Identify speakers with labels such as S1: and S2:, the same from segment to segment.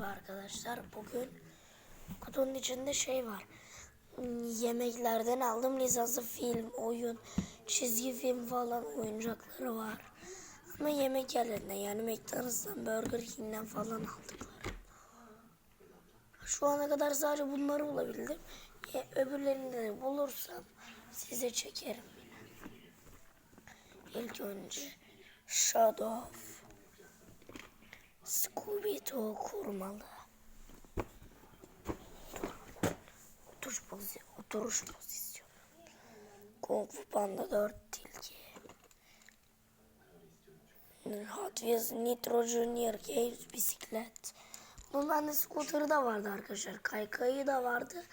S1: Merhaba arkadaşlar. Bugün kutunun içinde şey var. Yemeklerden aldım lisanslı film, oyun, çizgi film falan oyuncakları var. Ama yemek yerlerinden yani McDonald's'tan, Burger King'den falan aldıklarım. Şu ana kadar sadece bunları bulabildim. E, öbürlerini de bulursam size çekerim yine. İlk önce Shadow Scooby-Doo kurmalı. Oturuş, pozi oturuş pozisyonu. Kung Fu Panda 4 tilki. Hot Wheels Nitro Junior Games bisiklet. Bunun bende scooter'ı da vardı arkadaşlar. Kaykayı da vardı.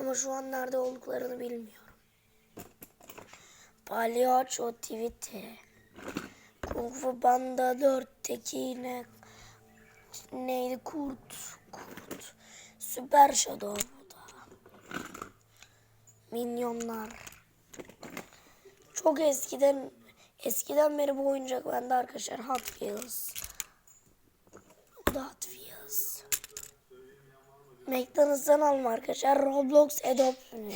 S1: Ama şu an nerede olduklarını bilmiyorum. Palyaço tweet'i. Kung Fu Panda 4'teki yine neydi? Kurt kurt. Süper shadow minyonlar. Çok eskiden eskiden beri bu oyuncak bende arkadaşlar. Hot Wheels. Bu da Hot Wheels. McDonald's'tan alma arkadaşlar. Roblox Adopt Me.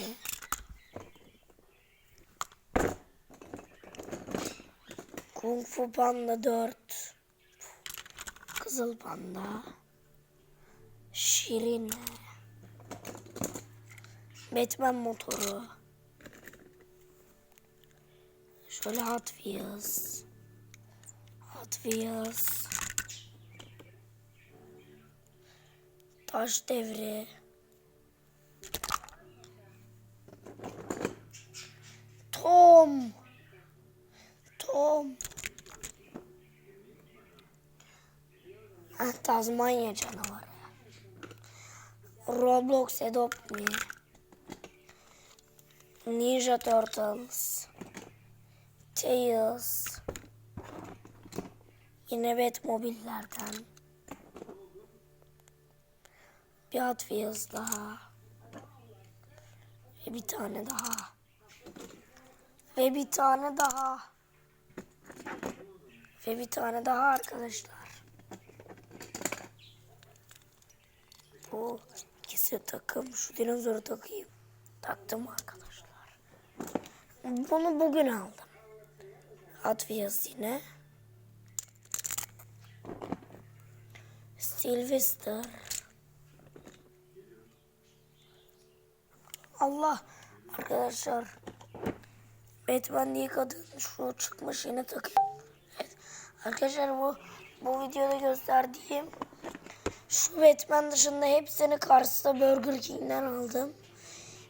S1: Kung Fu Panda 4 Kızıl Panda. Şirine Batman motoru. Şöyle Hot Wheels. Hot Wheels. Taş devri Tazmanya canavarı. Roblox Adopt Me. Ninja Turtles. Tails. Yine Batmobile'lerden. Bir Hot Wheels daha. Ve bir tane daha. Ve bir tane daha. Ve bir tane daha arkadaşlar. Bu ikisi takım. Şu dinozoru takayım. Taktım arkadaşlar. Bunu bugün aldım. Wheels yine. Sylvester. Allah arkadaşlar. Batman diye kadın şu çıkmış yine takayım. Evet. Arkadaşlar bu bu videoda gösterdiğim şu Batman dışında hepsini Kars'ta Burger King'den aldım.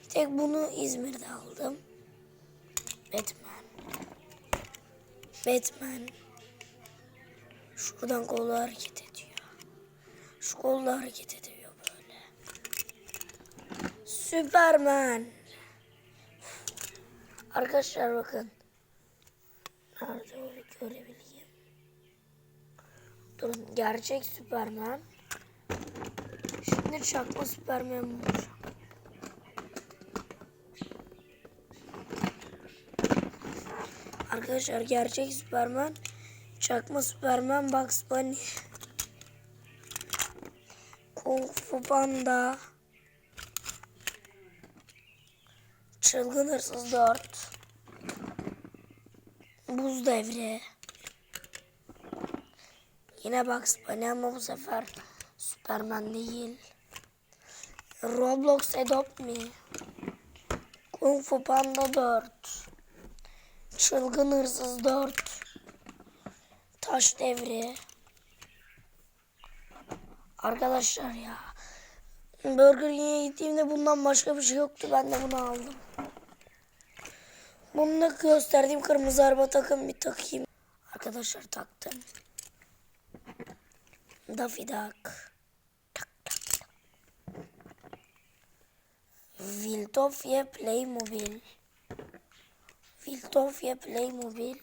S1: Bir tek bunu İzmir'de aldım. Batman. Batman. Şuradan kolu hareket ediyor. Şu kolla hareket ediyor böyle. Süperman. Arkadaşlar bakın. Nerede öyle görebileyim. Durun gerçek Süperman. Şimdi çakma Süpermen bulacağım. Arkadaşlar gerçek Süperman, çakma Süperman, Bugs Bunny, Kung Fu Panda, Çılgın Hırsız 4, Buz Devri, yine Bugs Bunny ama bu sefer Superman değil. Roblox Adopt Me. Kung Fu Panda 4. Çılgın Hırsız 4. Taş Devri. Arkadaşlar ya. Burger King'e gittiğimde bundan başka bir şey yoktu. Ben de bunu aldım. Bunu da gösterdiğim kırmızı araba takım bir takayım. Arkadaşlar taktım. Daffy Duck. Wildofya Playmobil. Wildofya Playmobil.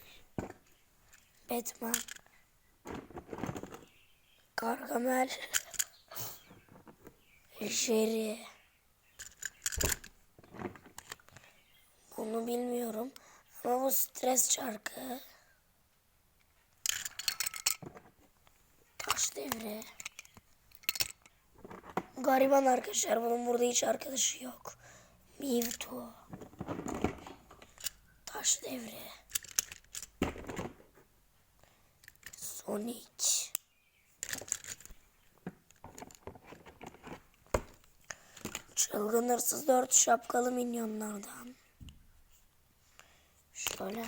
S1: Batman. Gargamel. Jerry. Bunu bilmiyorum. Ama bu stres çarkı. Taş devri. gariban arkadaşlar. Bunun burada hiç arkadaşı yok. Mewtwo. Taş devri. Sonic. Çılgın hırsız dört şapkalı minyonlardan. Şöyle.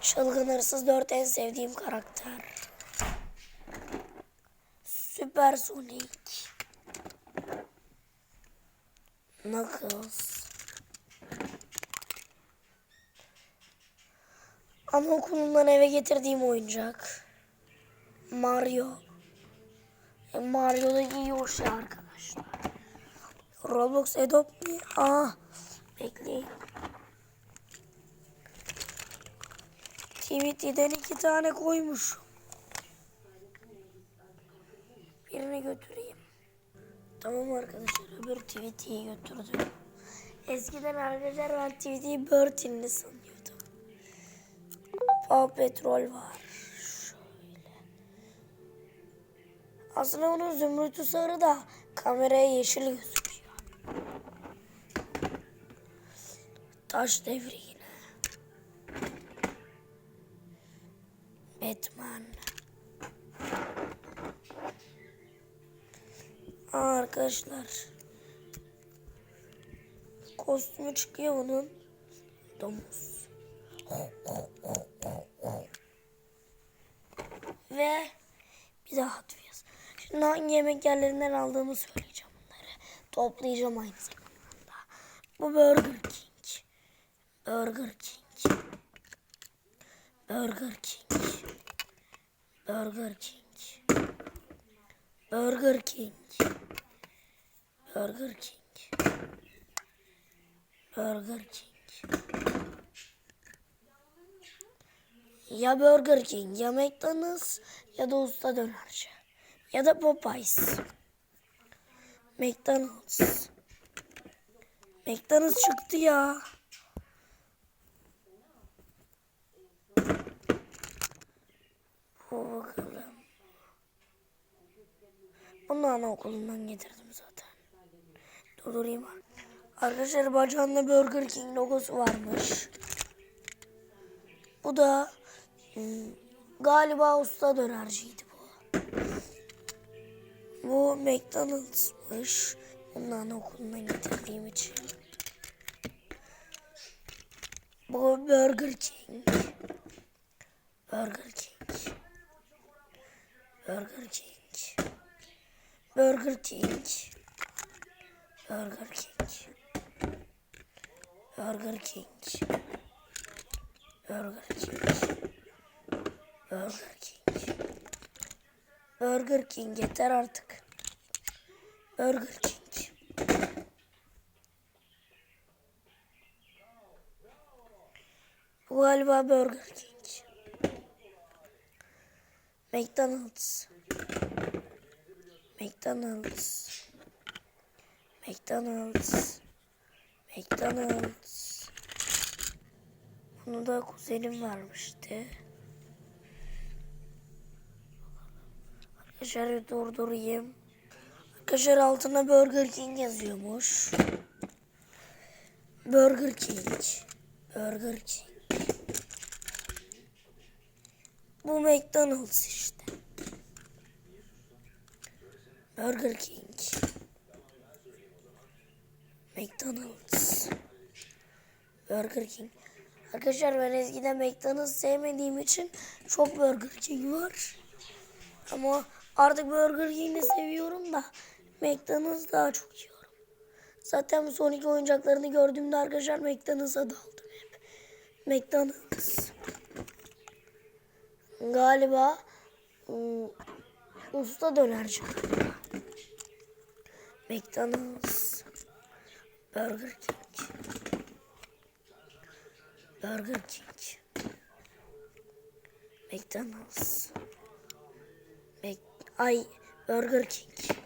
S1: Çılgın hırsız dört en sevdiğim karakter. Süper Sonic. Knuckles. Anaokulundan eve getirdiğim oyuncak. Mario. E, Mario'da iyi o şey arkadaşlar. Roblox Adopt mi? Aa, bekleyin. TVT'den iki tane koymuş. Birini götüreyim. Tamam arkadaşlar öbür TVT'yi götürdüm. Eskiden arkadaşlar ben TVT'yi Bertin'li sanıyordum. Paw Petrol var. Şöyle. Aslında onun zümrütü sarı da kameraya yeşil gözüküyor. Taş devri yine. Batman. Aa, arkadaşlar. Kostümü çıkıyor bunun. Domuz. Ve bir daha Wheels. Şimdi hangi yemek yerlerinden aldığımı söyleyeceğim bunları. Toplayacağım aynı zamanda. Bu Burger King. Burger King. Burger King. Burger King. Burger King. Burger King. Burger King. Ya Burger King, ya McDonald's, ya da Usta Dönerci. Ya da Popeyes. McDonald's. McDonald's çıktı ya. Bu bakalım. Bunu anaokulundan getirdim zaten. Durdurayım. Arkadaşlar bacağında Burger King logosu varmış. Bu da hmm, galiba usta dönerciydi bu. Bu McDonald'smış. Bunu anaokulundan getirdiğim için. Bu Burger King. Burger King. Burger King. Burger King. Burger King. Burger King. Burger King. Burger King. Burger King yeter artık. Burger King. Bu galiba Burger King. McDonald's. McDonald's. McDonald's. McDonald's. Bunu da kuzenim vermişti. Arkadaşlar durdurayım. Arkadaşlar altına Burger King yazıyormuş. Burger King. Burger King. Bu McDonald's işte. Burger King. McDonald's. Burger King. Arkadaşlar ben eskiden McDonald's sevmediğim için çok Burger King var. Ama artık Burger King'i seviyorum da McDonald's daha çok yiyorum. Zaten bu son iki oyuncaklarını gördüğümde arkadaşlar McDonald's'a daldım hep. McDonald's. Galiba ım, usta dönerci. McDonald's. Burger King. Burger King. McDonald's. Mac Ay Burger King.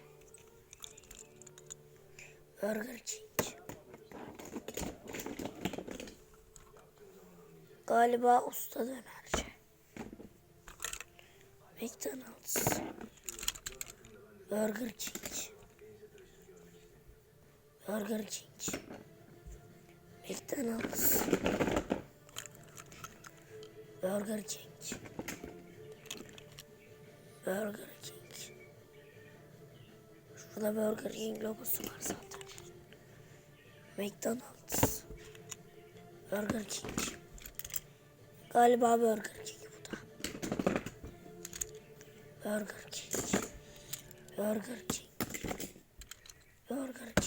S1: Burger King. Galiba usta dönerci. McDonald's. Burger King. Burger King. McDonald's. Burger King. Burger King. Şurada Burger King logosu var zaten. McDonald's. Burger King. Galiba Burger King bu da. Burger King. Burger King. Burger King.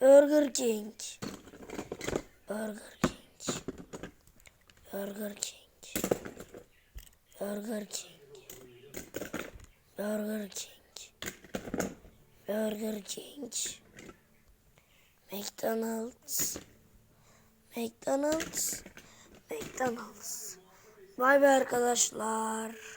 S1: Burger King. Burger King. Burger King. Burger King. Burger King. Burger King. McDonald's. McDonald's. McDonald's. Bay bay arkadaşlar.